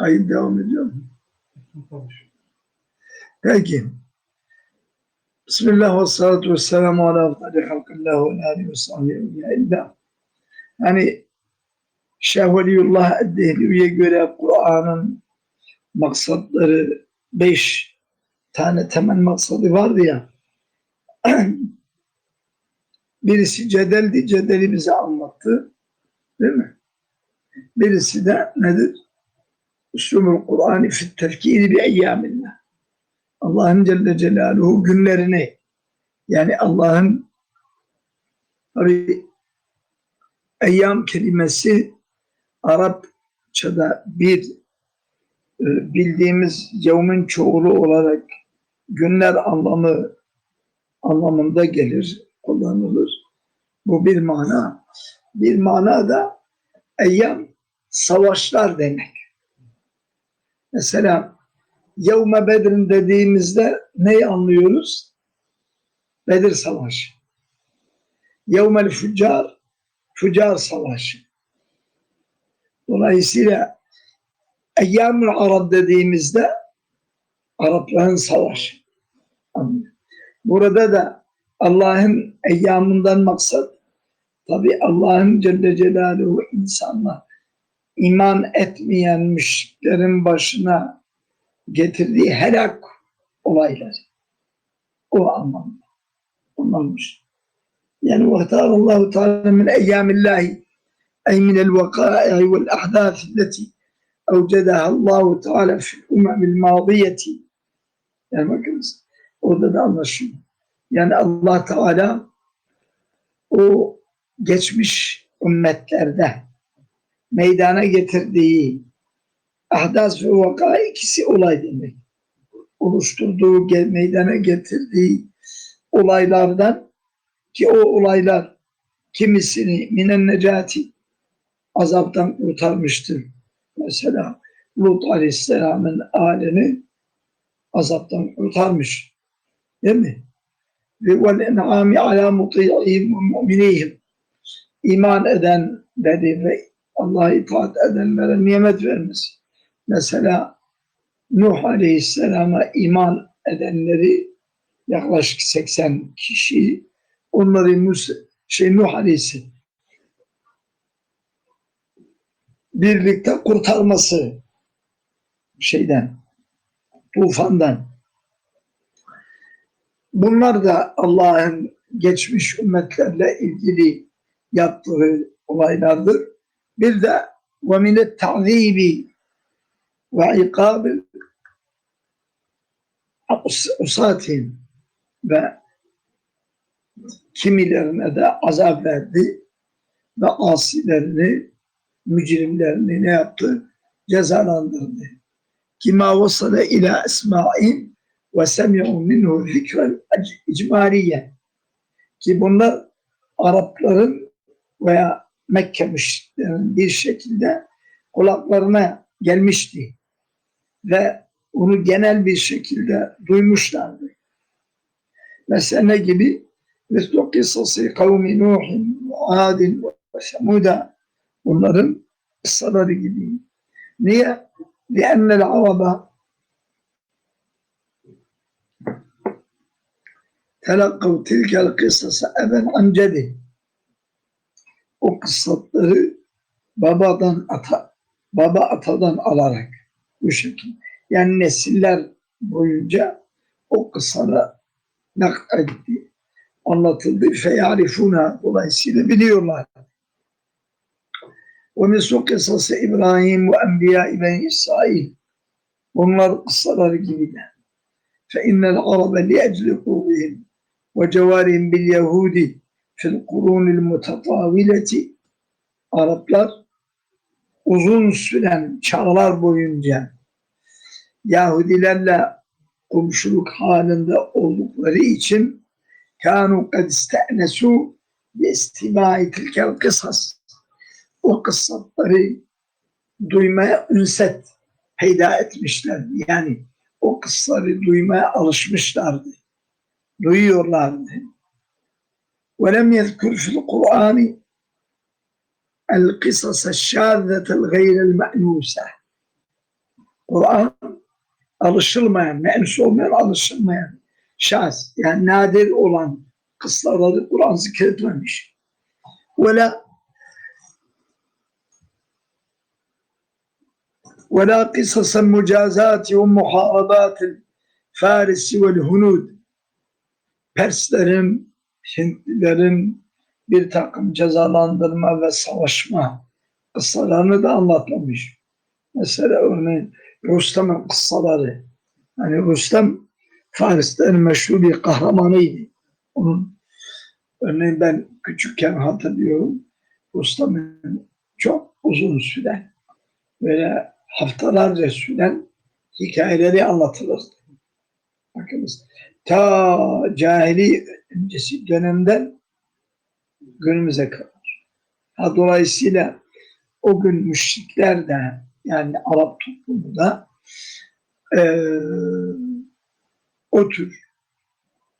Kayıt devam ediyor mu? Peki. Bismillah ve salatu ve selamu ala afdali halkillah ve alihi ve sahbihi. Yani Şeyh Veliyullah Eddehli'ye göre Kur'an'ın maksatları beş tane temel maksadı vardı ya. Birisi cedeldi, cedeli bize anlattı. Değil mi? Birisi de nedir? Üslumul Kur'an'ı fit tefkiri bi eyyamillah. Allah'ın Celle Celaluhu günlerini yani Allah'ın tabi eyyam kelimesi Arapçada bir e, bildiğimiz yevmin çoğulu olarak günler anlamı anlamında gelir, kullanılır. Bu bir mana. Bir mana da eyyam savaşlar demek. Mesela Yevme Bedir'in dediğimizde neyi anlıyoruz? Bedir Savaşı. Yevmel Füccar, Füccar Savaşı. Dolayısıyla Eyyam-ül Arab dediğimizde Arapların savaşı. Burada da Allah'ın eyyamından maksat tabi Allah'ın Celle Celaluhu insanlar iman etmeyen müşriklerin başına getirdiği helak olayları. O anlamda. Anlamış. Yani وَاَتَارَ اللّٰهُ تَعَالَى مِنْ اَيَّامِ اللّٰهِ اَيْ مِنَ الْوَقَائِعِ وَالْاَحْدَاثِ التي اَوْجَدَهَا اللّٰهُ تَعَالَى فِي الْاُمَمِ الْمَاضِيَةِ Yani bakınız orada da anlaşılıyor. Yani Allah Teala o geçmiş ümmetlerde meydana getirdiği ahdas ve vaka ikisi olay demek. Oluşturduğu, meydana getirdiği olaylardan ki o olaylar kimisini minen necati azaptan kurtarmıştır. Mesela Lut Aleyhisselam'ın alemi azaptan kurtarmış. Değil mi? Ve vel en'ami ala muti'ihim ve mu'minihim iman eden dedi ve Allah'a itaat edenlere nimet vermesi. Mesela Nuh Aleyhisselam'a iman edenleri yaklaşık 80 kişi onları Musa, şey Nuh Aleyhisselam birlikte kurtarması şeyden tufandan bunlar da Allah'ın geçmiş ümmetlerle ilgili yaptığı olaylardır. Bir de ve minet ta'zibi ve ikabil usatin ve kimilerine de azap verdi ve asilerini, mücrimlerini ne yaptı? Cezalandırdı. Kima vasale ila esma'in ve semi'u minhu zikren icmariye. Ki bunlar Arapların veya Mekke müşriklerin bir şekilde kulaklarına gelmişti. Ve onu genel bir şekilde duymuşlardı. Mesela ne gibi? Mislu kıssası kavmi Nuhin, Adin ve Semuda bunların kıssaları gibi. Niye? لأن العرب تلقوا تلك القصص أبا عن جده o kıssatları babadan ata, baba atadan alarak bu şekilde. Yani nesiller boyunca o kıssada nakletti, anlatıldı. Feyarifuna dolayısıyla biliyorlar. Ve mislu kıssası İbrahim ve Enbiya İbni İsrail. Bunlar kıssaları gibi de. Fe innel arabe li ecli kuvvihim ve cevarihim bil yehudi fil kurunil mutatavilleti Araplar uzun süren çağlar boyunca Yahudilerle komşuluk halinde oldukları için kanu kad iste'nesu bi istibai tilkel kısas o kıssatları duymaya ünset peyda etmişler. Yani o kıssaları duymaya alışmışlardı. Duyuyorlardı. ولم يذكر في القرآن القصص الشاذة الغير المأنوسة Kur'an alışılmayan, mensu olmayan, alışılmayan şahs, yani nadir olan kıssaları Kur'an zikretmemiş. Ve ولا قصص المجازات ومحاربات الفارس والهنود Perslerin, Hintlilerin bir takım cezalandırma ve savaşma kıssalarını da anlatmamış. Mesela örneğin Rüstem'in kıssaları. Hani Rüstem Farislerin meşhur bir kahramanıydı. Onun örneğin ben küçükken hatırlıyorum. Rüstem'in çok uzun süren böyle haftalarca süren hikayeleri anlatılır. Bakınız ta cahili öncesi dönemden günümüze kadar. Ha, dolayısıyla o gün müşrikler de yani Arap toplumu da e, o tür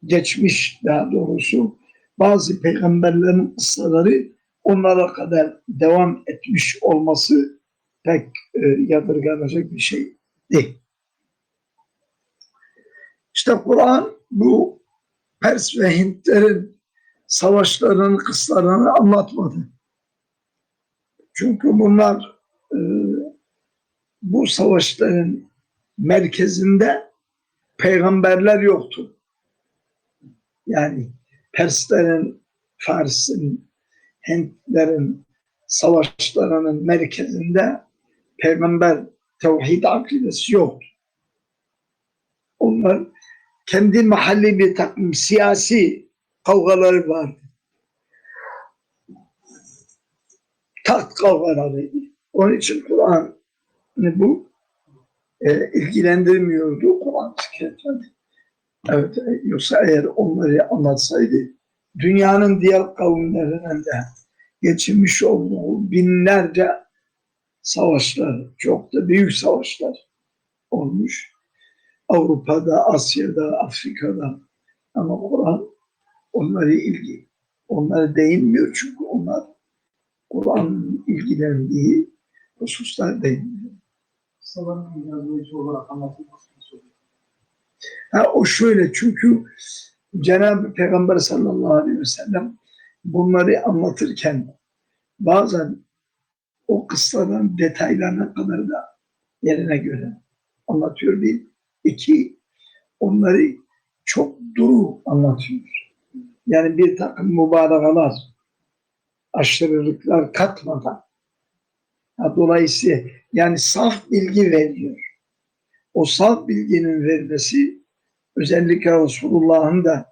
geçmiş daha doğrusu bazı peygamberlerin kıssaları onlara kadar devam etmiş olması pek e, yadırganacak bir şey değil. İşte Kur'an bu Pers ve Hintlerin savaşlarının kıssalarını anlatmadı. Çünkü bunlar e, bu savaşların merkezinde peygamberler yoktu. Yani Perslerin, Fars'ın, Hintlerin savaşlarının merkezinde peygamber tevhid akidesi yoktu. Onlar kendi mahalli bir takım siyasi kavgaları vardı. Taht kavgalarıydı. Onun için Kur'an bu e, ilgilendirmiyordu. Kur'an tüketmedi. Evet, yoksa eğer onları anlatsaydı dünyanın diğer kavimlerinin de geçirmiş olduğu binlerce savaşlar, çok da büyük savaşlar olmuş. Avrupa'da, Asya'da, Afrika'da ama Kur'an onları ilgi, onlara değinmiyor çünkü onlar Kur'an'ın ilgilendiği hususlar değinmiyor. Kıssaların yazılıcı olarak anlatılması Ha, o şöyle çünkü Cenab-ı Peygamber sallallahu aleyhi ve sellem bunları anlatırken bazen o kıssaların detaylarına kadar da yerine göre anlatıyor bir. İki, onları çok duru anlatıyor. Yani bir takım mübalağalar, aşırılıklar katmadan. Dolayısıyla yani saf bilgi veriyor. O saf bilginin verilmesi özellikle Resulullah'ın da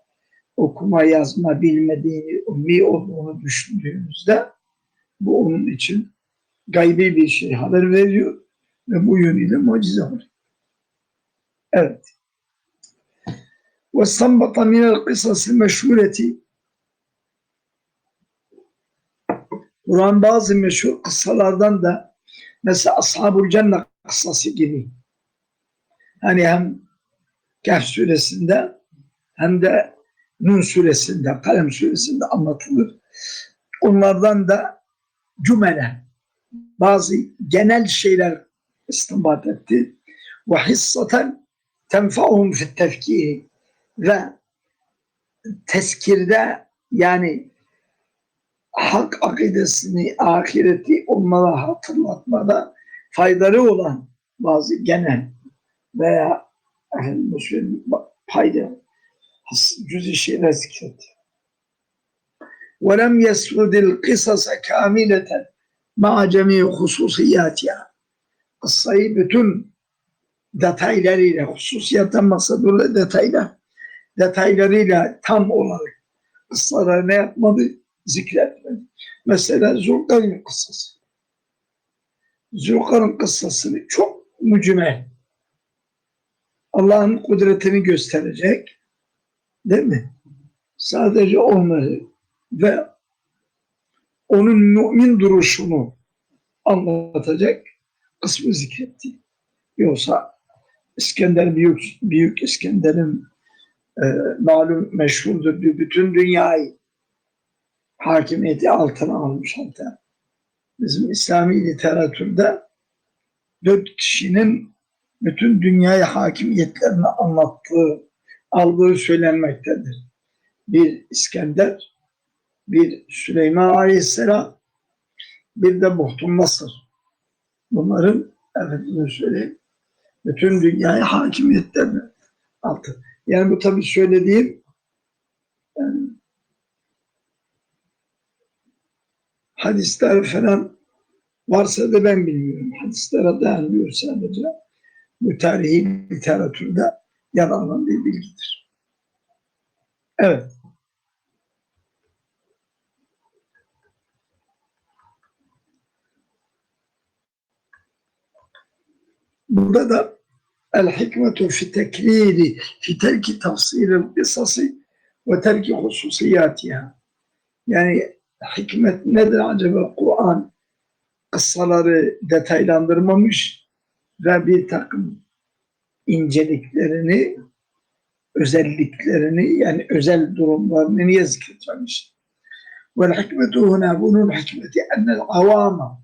okuma yazma bilmediğini, ummi olduğunu düşündüğümüzde bu onun için gaybi bir şey haber veriyor ve bu yönüyle mucize oluyor. Evet. Ve sambata minel kısasil Kur'an bazı meşhur kıssalardan da mesela Ashab-ül Cennet kıssası gibi. Hani hem Kehf suresinde hem de Nun suresinde, Kalem suresinde anlatılır. Onlardan da cümle, bazı genel şeyler istinbat etti. Ve hissaten tenfa'uhum fit tefkiri ve teskirde yani hak akidesini, ahireti onlara hatırlatmada faydalı olan bazı genel veya ehl-i fayda cüz-i şeyler zikretti. وَلَمْ يَسْرُدِ الْقِصَصَ كَامِلَةً مَعَ جَمِيعِ خُصُوصِيَّاتِهَا Kıssayı bütün detaylarıyla, hususiyetten maksadıyla detaylar, detaylarıyla tam olarak kıssaları ne yapmadı? Zikretmedi. Mesela Zulkar'ın kıssası. Zulkar'ın kıssasını çok mücmel. Allah'ın kudretini gösterecek. Değil mi? Sadece onları ve onun mümin duruşunu anlatacak kısmı zikretti. Yoksa İskender Büyük, Büyük İskender'in e, malum meşhurdur. Bütün dünyayı hakimiyeti altına almış hatta. Bizim İslami literatürde dört kişinin bütün dünyaya hakimiyetlerini anlattığı, aldığı söylenmektedir. Bir İskender, bir Süleyman Aleyhisselam, bir de Buhtun Nasır. Bunların efendim söyleyeyim, bütün dünyaya hakimiyetlerini aldı. Yani bu tabii söylediğim yani, hadisler falan varsa da ben bilmiyorum. Hadislere dayanmıyor sadece. Bu tarihi literatürde yer alan bir bilgidir. Evet. Burada da el hikmetu fi tekriri fi terki tafsilil kısası ve terki hususiyatiha. Yani hikmet nedir acaba? Kur'an kıssaları detaylandırmamış ve bir takım inceliklerini, özelliklerini yani özel durumlarını niye zikretmemiş? Vel hikmetu huna bunun hikmeti ennel avama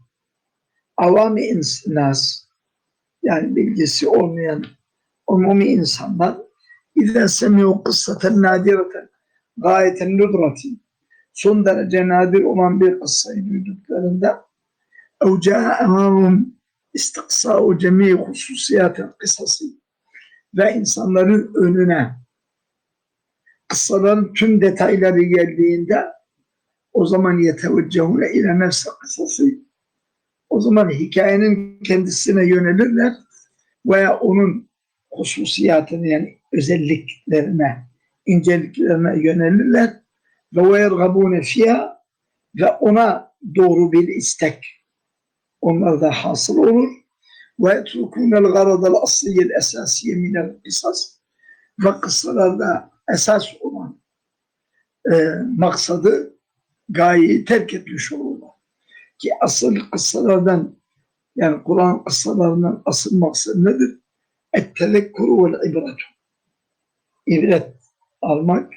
avami nas yani bilgisi olmayan umumi insanlar İzâ semi'u kıssaten nadireten gayeten nudrati son derece nadir olan bir kıssayı duyduklarında ev câ emâmum istiksâ'u cemî hususiyatel kısası. Ve insanların önüne kıssaların tüm detayları geldiğinde o zaman yeteveccehune ile nefse kısası o zaman hikayenin kendisine yönelirler veya onun hususiyatını yani özelliklerine, inceliklerine yönelirler ve yergabune fiyha ve ona doğru bir istek onlarda hasıl olur yetrukûnel garadal asliyel esasiye minel kısas ve kıssalarda esas olan e, maksadı gayeyi terk etmiş olurlar. Ki asıl kıssalardan yani Kur'an kıssalarından asıl maksadı nedir? Et-telekkuru vel ibretu. İbret almak,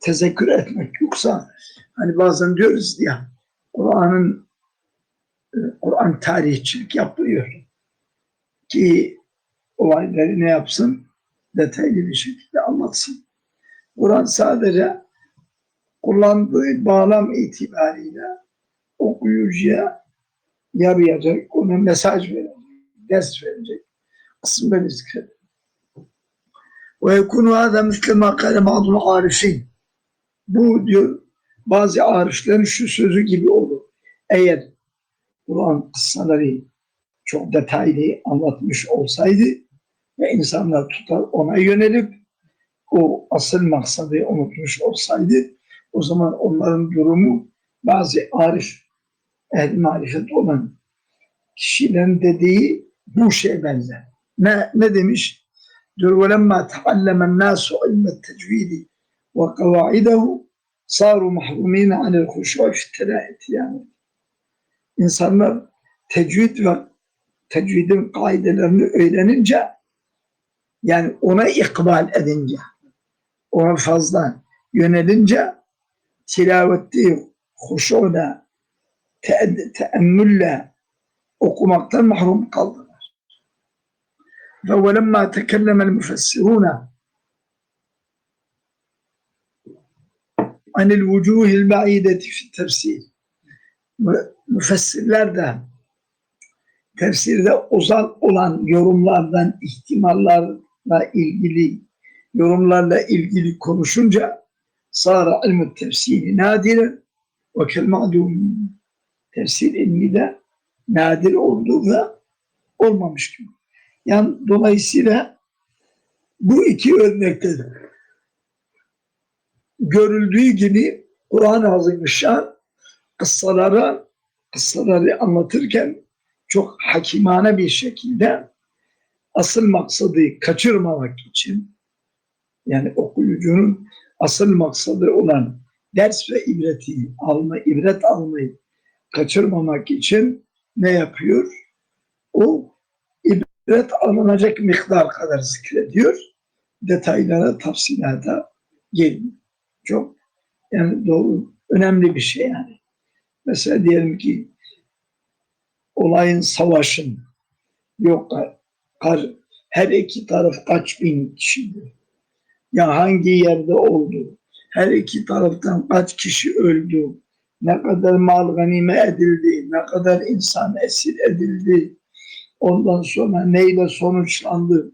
tezekkür etmek. Yoksa hani bazen diyoruz ya Kur'an'ın e, Kur'an tarihçilik yapıyor ki olayları ne yapsın? Detaylı bir şekilde anlatsın. Kur'an sadece kullandığı bağlam itibariyle okuyucuya yarayacak, ona mesaj verecek, ders verecek kısımda zikrediyor. Ve yekunu hâzâ misle mâ kâle arifin. Bu diyor bazı ariflerin şu sözü gibi olur. Eğer Kur'an kıssaları çok detaylı anlatmış olsaydı ve insanlar tutar ona yönelip o asıl maksadı unutmuş olsaydı o zaman onların durumu bazı arif ehl marifet olan kişilerin dediği bu şey benzer. Ne, ne demiş? Diyor وَلَمَّا تَعَلَّمَ النَّاسُ عِلْمَ التَّجْوِيدِ وَقَوَاعِدَهُ صَارُوا مَحْرُم۪ينَ عَنِ الْخُشُوعِ فِي التَّلَائِتِ yani. İnsanlar tecvid ve tecvidin kaidelerini öğrenince yani ona ikbal edince ona fazla yönelince tilavette huşuyla te teemmülle okumaktan mahrum kaldılar. Ve velemma tekellemel müfessiruna anil vucuhil ba'ideti fi tefsir. Müfessirler de tefsirde uzak olan yorumlardan ihtimallarla ilgili yorumlarla ilgili konuşunca sara ilmü tefsiri nadire ve kel tefsir ilmi de nadir olduğu ve olmamış gibi. Yani dolayısıyla bu iki örnekte görüldüğü gibi Kur'an-ı Azimüşşan kıssalara kıssaları anlatırken çok hakimane bir şekilde asıl maksadı kaçırmamak için yani okuyucunun asıl maksadı olan ders ve ibreti alma, ibret almayı kaçırmamak için ne yapıyor? O ibret alınacak miktar kadar zikrediyor. Detaylara, tafsilata gelmiyor. Çok yani doğru, önemli bir şey yani. Mesela diyelim ki olayın, savaşın yok kar, her iki taraf kaç bin kişidir? Ya hangi yerde oldu? Her iki taraftan kaç kişi öldü? Ne kadar mal ganime edildi? Ne kadar insan esir edildi? Ondan sonra neyle sonuçlandı?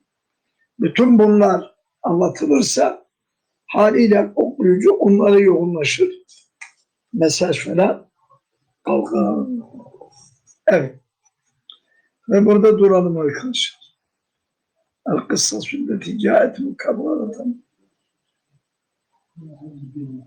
Bütün bunlar anlatılırsa haliyle okuyucu onlara yoğunlaşır. Mesaj falan kalkar. Evet. Ve burada duralım arkadaşlar. El-kıssas sünneti caet mukabbaratan. Efendim,